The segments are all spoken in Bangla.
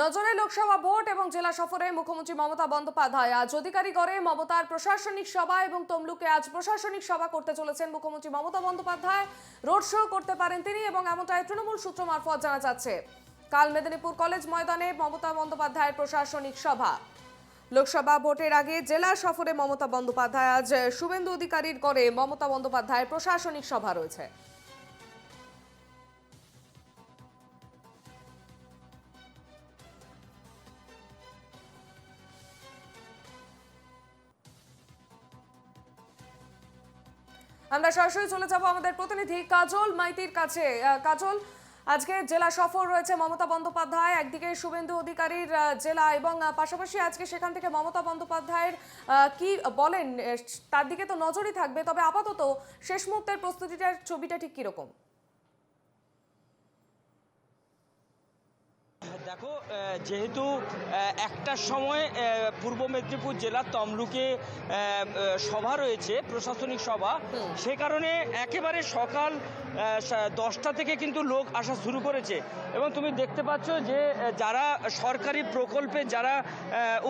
নজরে লোকসভা ভোট এবং জেলা সফরে মুখ্যমন্ত্রী মমতা বন্দ্যোপাধ্যায়। আজ অধিকারী করে মমতার প্রশাসনিক সভা এবং তমলুকে আজ প্রশাসনিক সভা করতে চলেছেন মুখ্যমন্ত্রী মমতা বন্দ্যোপাধ্যায়। রোড শো করতে পারেন তিনি এবং এমনটাই তৃণমূল সূত্র মারফত জানা যাচ্ছে। কাল মেদিনীপুর কলেজ ময়দানে মমতা বন্দ্যোপাধ্যায়ের প্রশাসনিক সভা। লোকসভা ভোটের আগে জেলা সফরে মমতা বন্দ্যোপাধ্যায়। আজ শুভেন্দু অধিকারীর করে মমতা বন্দ্যোপাধ্যায়ের প্রশাসনিক সভা রয়েছে। আমরা সরাসরি চলে যাব আমাদের প্রতিনিধি কাজল মাইতির কাছে। কাজল, আজকে জেলা সফর রয়েছে মমতা বন্দ্যোপাধ্যায়, একদিকে শুভেন্দু অধিকারীর জেলা এবং পাশাপাশি আজকে সেখান থেকে মমতা বন্দ্যোপাধ্যায়ের কি বলেন? তার দিকে তো নজরই থাকবে, তবে আপাতত শেষ মুহূর্তের প্রস্তুতিটার ছবিটা ঠিক কীরকম? দেখো যেহেতু একটার সময় পূর্ব মেদিনীপুর জেলার তমলুকে সভা রয়েছে প্রশাসনিক সভা সে কারণে একেবারে সকাল দশটা থেকে কিন্তু লোক আসা শুরু করেছে। এবং তুমি দেখতে পাচ্ছ যে যারা সরকারি প্রকল্পে যারা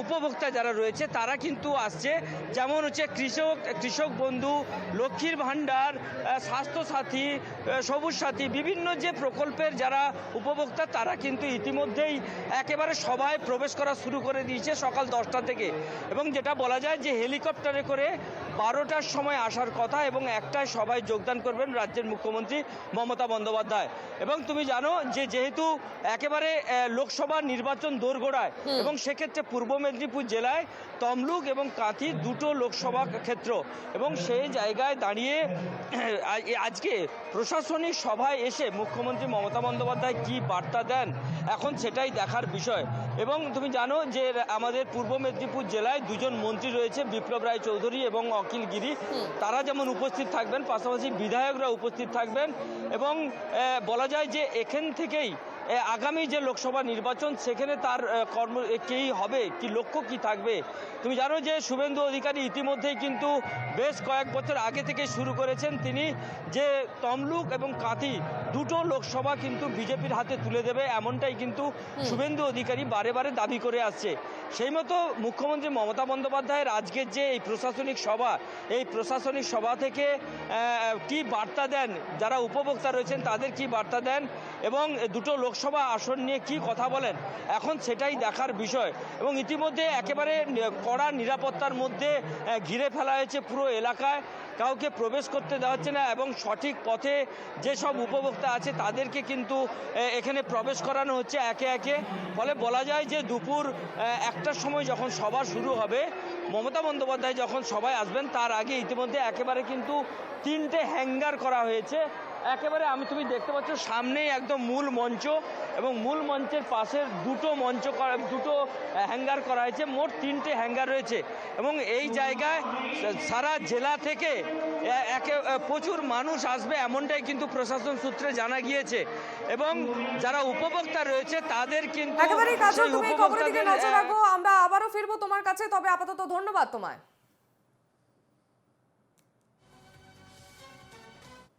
উপভোক্তা যারা রয়েছে তারা কিন্তু আসছে। যেমন হচ্ছে কৃষক কৃষক বন্ধু লক্ষ্মীর ভাণ্ডার স্বাস্থ্যসাথী সবুজ সাথী বিভিন্ন যে প্রকল্পের যারা উপভোক্তা তারা কিন্তু ইতিমধ্যেই একেবারে সবাই প্রবেশ করা শুরু করে দিয়েছে সকাল দশটা থেকে। এবং যেটা বলা যায় যে হেলিকপ্টারে করে বারোটার সময় আসার কথা এবং একটায় সবাই যোগদান করবেন রাজ্যের মুখ্যমন্ত্রী মমতা বন্দ্যোপাধ্যায়। এবং তুমি জানো যে যেহেতু একেবারে লোকসভা নির্বাচন দোরগোড়ায় এবং সেক্ষেত্রে পূর্ব মেদিনীপুর জেলায় তমলুক এবং কাঁথি দুটো লোকসভা ক্ষেত্র এবং সেই জায়গায় দাঁড়িয়ে আজকে প্রশাসনিক সভায় এসে মুখ্যমন্ত্রী মমতা বন্দ্যোপাধ্যায় কি বার্তা দেন এখন সেটাই দেখার বিষয়। এবং তুমি জানো যে আমাদের পূর্ব মেদিনীপুর জেলায় দুজন মন্ত্রী রয়েছে বিপ্লব রায় চৌধুরী এবং অখিল গিরি তারা যেমন উপস্থিত থাকবেন পাশাপাশি বিধায়করা উপস্থিত থাকবেন এবং বলা যায় যে এখান থেকেই আগামী যে লোকসভা নির্বাচন সেখানে তার কর্ম কী হবে? কি লক্ষ্য কি থাকবে? তুমি জানো যে শুভেন্দু অধিকারী ইতিমধ্যেই কিন্তু বেশ কয়েক বছর আগে থেকে শুরু করেছেন তিনি যে তমলুক এবং কাঁথি দুটো লোকসভা কিন্তু বিজেপির হাতে তুলে দেবে এমনটাই কিন্তু শুভেন্দু অধিকারী বারে বারে দাবি করে আসছে। সেই মতো মুখ্যমন্ত্রী মমতা বন্দ্যোপাধ্যায়ের আজকের যে এই প্রশাসনিক সভা এই প্রশাসনিক সভা থেকে কি বার্তা দেন? যারা উপভোক্তা রয়েছেন তাদের কি বার্তা দেন? এবং দুটো লোকসভা আসন নিয়ে কি কথা বলেন? এখন সেটাই দেখার বিষয়। এবং ইতিমধ্যে একেবারে কড়া নিরাপত্তার মধ্যে ঘিরে ফেলা হয়েছে পুরো এলাকায়। কাউকে প্রবেশ করতে দেওয়া হচ্ছে না এবং সঠিক পথে যেসব উপভোক্তা আছে তাদেরকে কিন্তু এখানে প্রবেশ করানো হচ্ছে একে একে। ফলে বলা যায় যে দুপুর একটার সময় যখন সভা শুরু হবে, মমতা বন্দ্যোপাধ্যায় যখন সবাই আসবেন, তার আগে ইতিমধ্যে একেবারে কিন্তু তিনটে হ্যাঙ্গার করা হয়েছে। একেবারে আমি তুমি দেখতে পাচ্ছ সামনেই একদম মূল মঞ্চ এবং মূল মঞ্চের পাশের দুটো মঞ্চ করা দুটো হ্যাঙ্গার করা হয়েছে। মোট তিনটে হ্যাঙ্গার রয়েছে এবং এই জায়গায় সারা জেলা থেকে একে প্রচুর মানুষ আসবে এমনটাই কিন্তু প্রশাসন সূত্রে জানা গিয়েছে এবং যারা উপভোক্তা রয়েছে তাদের কিন্তু একেবারেই কাজল তুমি খবরের দিকে নজর রাখো আমরা আবারও ফিরবো তোমার কাছে তবে আপাতত ধন্যবাদ তোমায়।